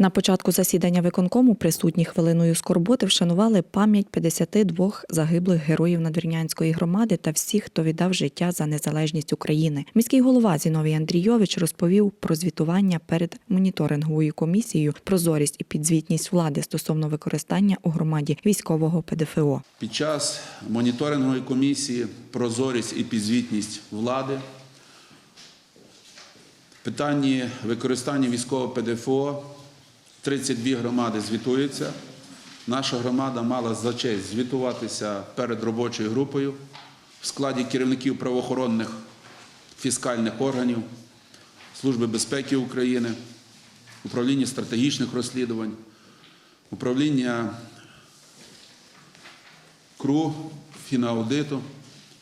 На початку засідання виконкому присутні хвилиною скорботи вшанували пам'ять 52 загиблих героїв Надвірнянської громади та всіх, хто віддав життя за незалежність України. Міський голова Зіновій Андрійович розповів про звітування перед моніторинговою комісією, прозорість і підзвітність влади стосовно використання у громаді військового ПДФО. Під час моніторингової комісії прозорість і підзвітність влади в питанні використання військового ПДФО 32 громади звітуються. Наша громада мала за честь звітуватися перед робочою групою в складі керівників правоохоронних фіскальних органів, Служби безпеки України, управління стратегічних розслідувань, управління КРУ, фінаудиту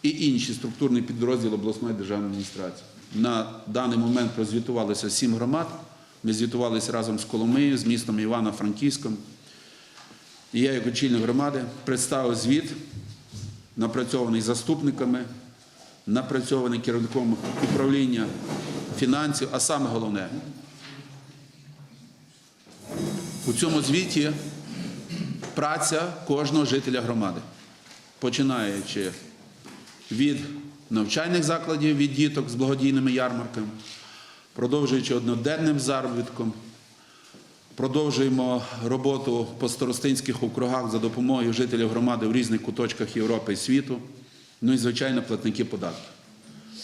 і інші структурні підрозділи обласної державної адміністрації. На даний момент прозвітувалися сім громад. Ми звітувалися разом з Коломиєю, з містом Івано-Франківськом. І я, як очільник громади, представив звіт, напрацьований заступниками, напрацьований керівником управління фінансів, а саме головне, у цьому звіті праця кожного жителя громади, починаючи від навчальних закладів, від діток з благодійними ярмарками, продовжуючи одноденним заробітком, продовжуємо роботу по старостинських округах за допомогою жителів громади в різних куточках Європи і світу, ну і, звичайно, платники податків.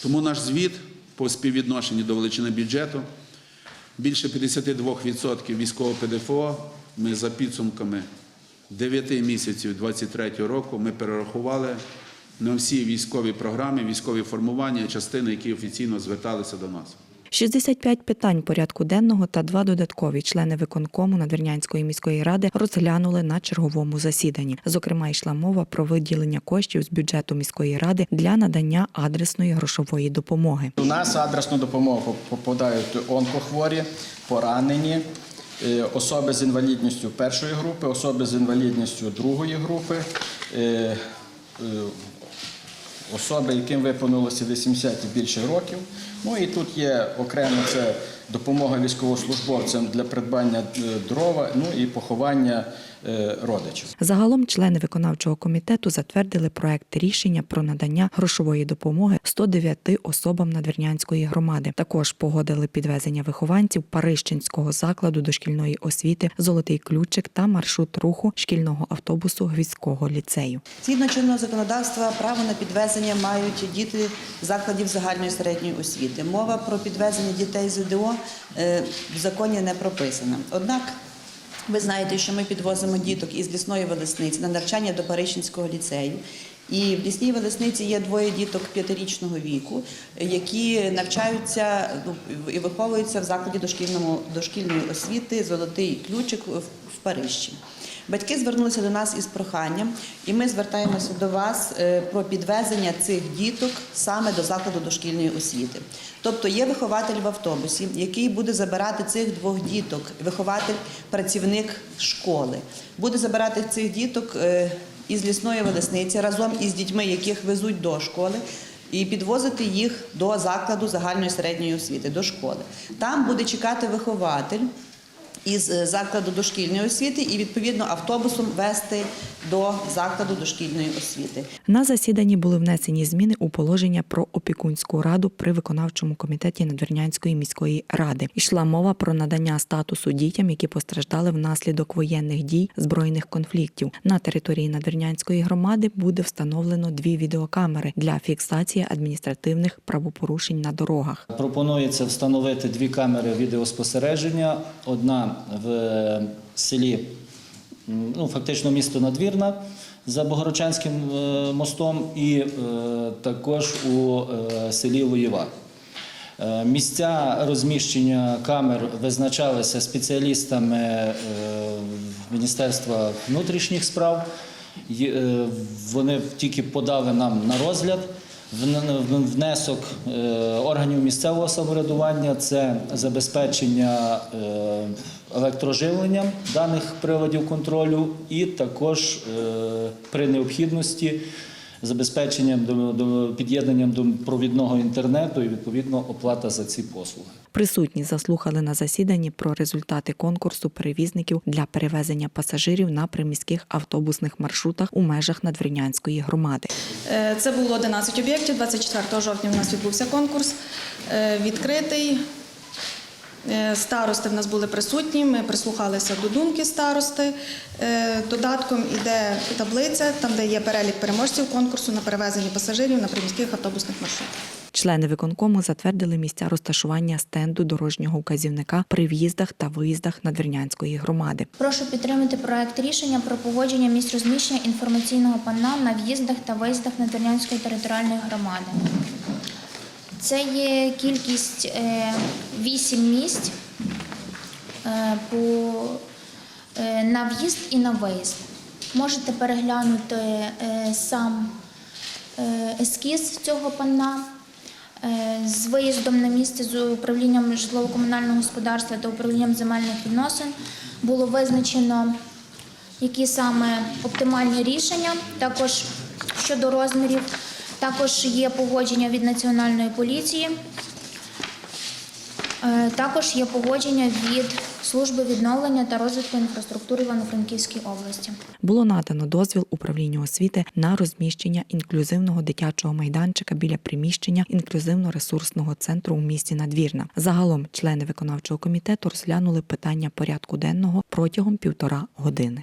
Тому наш звіт по співвідношенню до величини бюджету більше 52% військового ПДФО ми за підсумками 9 місяців 2023 року ми перерахували на всі військові програми, військові формування, частини, які офіційно зверталися до нас. 65 питань порядку денного та два додаткові члени виконкому Надвірнянської міської ради розглянули на черговому засіданні. Зокрема, йшла мова про виділення коштів з бюджету міської ради для надання адресної грошової допомоги. У нас адресну допомогу попадають онкохворі, поранені, е, особи з інвалідністю першої групи, особи з інвалідністю другої групи, е, е, особи, яким виповнилося 80 і більше років. Ну і тут є окремо це допомога військовослужбовцям для придбання е, дрова, ну і поховання е, родичів. Загалом члени виконавчого комітету затвердили проект рішення про надання грошової допомоги 109 особам Надвірнянської громади. Також погодили підвезення вихованців Парищинського закладу дошкільної освіти Золотий ключик та маршрут руху шкільного автобусу Гвіздського ліцею. Згідно чинного законодавства, право на підвезення мають діти закладів загальної середньої освіти. Мова про підвезення дітей з ВДО е, в законі не прописана. Однак ви знаєте, що ми підвозимо діток із лісної велесниці на навчання до Парищинського ліцею. І в лісній велесниці є двоє діток п'ятирічного віку, які навчаються ну, і виховуються в закладі дошкільної освіти Золотий ключик в Парижі. Батьки звернулися до нас із проханням, і ми звертаємося до вас е, про підвезення цих діток саме до закладу дошкільної освіти. Тобто є вихователь в автобусі, який буде забирати цих двох діток, вихователь, працівник школи, буде забирати цих діток е, із лісної велесниці разом із дітьми, яких везуть до школи. І підвозити їх до закладу загальної середньої освіти, до школи. Там буде чекати вихователь, із е, закладу дошкільної освіти і відповідно автобусом вести до закладу дошкільної освіти. На засіданні були внесені зміни у положення про опікунську раду при виконавчому комітеті Надвірнянської міської ради. Ішла мова про надання статусу дітям, які постраждали внаслідок воєнних дій збройних конфліктів. На території Надвірнянської громади буде встановлено дві відеокамери для фіксації адміністративних правопорушень на дорогах. Пропонується встановити дві камери відеоспостереження. Одна в селі, ну фактично місто Надвірна за Богородчанським е, мостом, і е, також у е, селі Луєва. Е, Місця розміщення камер визначалися спеціалістами Міністерства внутрішніх справ. Вони тільки подали нам на розгляд. Внесок е, органів місцевого самоврядування це забезпечення е, електроживленням даних приладів контролю, і також е, при необхідності забезпеченням до, до під'єднанням до провідного інтернету і відповідно оплата за ці послуги. Присутні заслухали на засіданні про результати конкурсу перевізників для перевезення пасажирів на приміських автобусних маршрутах у межах Надвірнянської громади. Е, Це було 11 об'єктів. 24 жовтня у нас відбувся конкурс е, відкритий. Е, Старости в нас були присутні. Ми прислухалися до думки старости. Е, Додатком іде таблиця, там де є перелік переможців конкурсу на перевезення пасажирів на приміських автобусних маршрутах. Члени виконкому затвердили місця розташування стенду дорожнього указівника при в'їздах та виїздах Надвірнянської громади. Прошу підтримати проект рішення про погодження місць розміщення інформаційного панна на в'їздах та виїздах Надвірнянської територіальної громади. Це є кількість е, 8 місць е, е, на в'їзд і на виїзд. Можете переглянути е, сам е, ескіз цього панна. Е, З виїздом на місце з управлінням житлово-комунального господарства та управлінням земельних відносин було визначено, які саме оптимальні рішення, також щодо розмірів. Також є погодження від Національної поліції. Е, Також є погодження від служби відновлення та розвитку інфраструктури Івано-Франківській області. Було надано дозвіл управлінню освіти на розміщення інклюзивного дитячого майданчика біля приміщення інклюзивно-ресурсного центру у місті Надвірна. Загалом члени виконавчого комітету розглянули питання порядку денного протягом півтора години.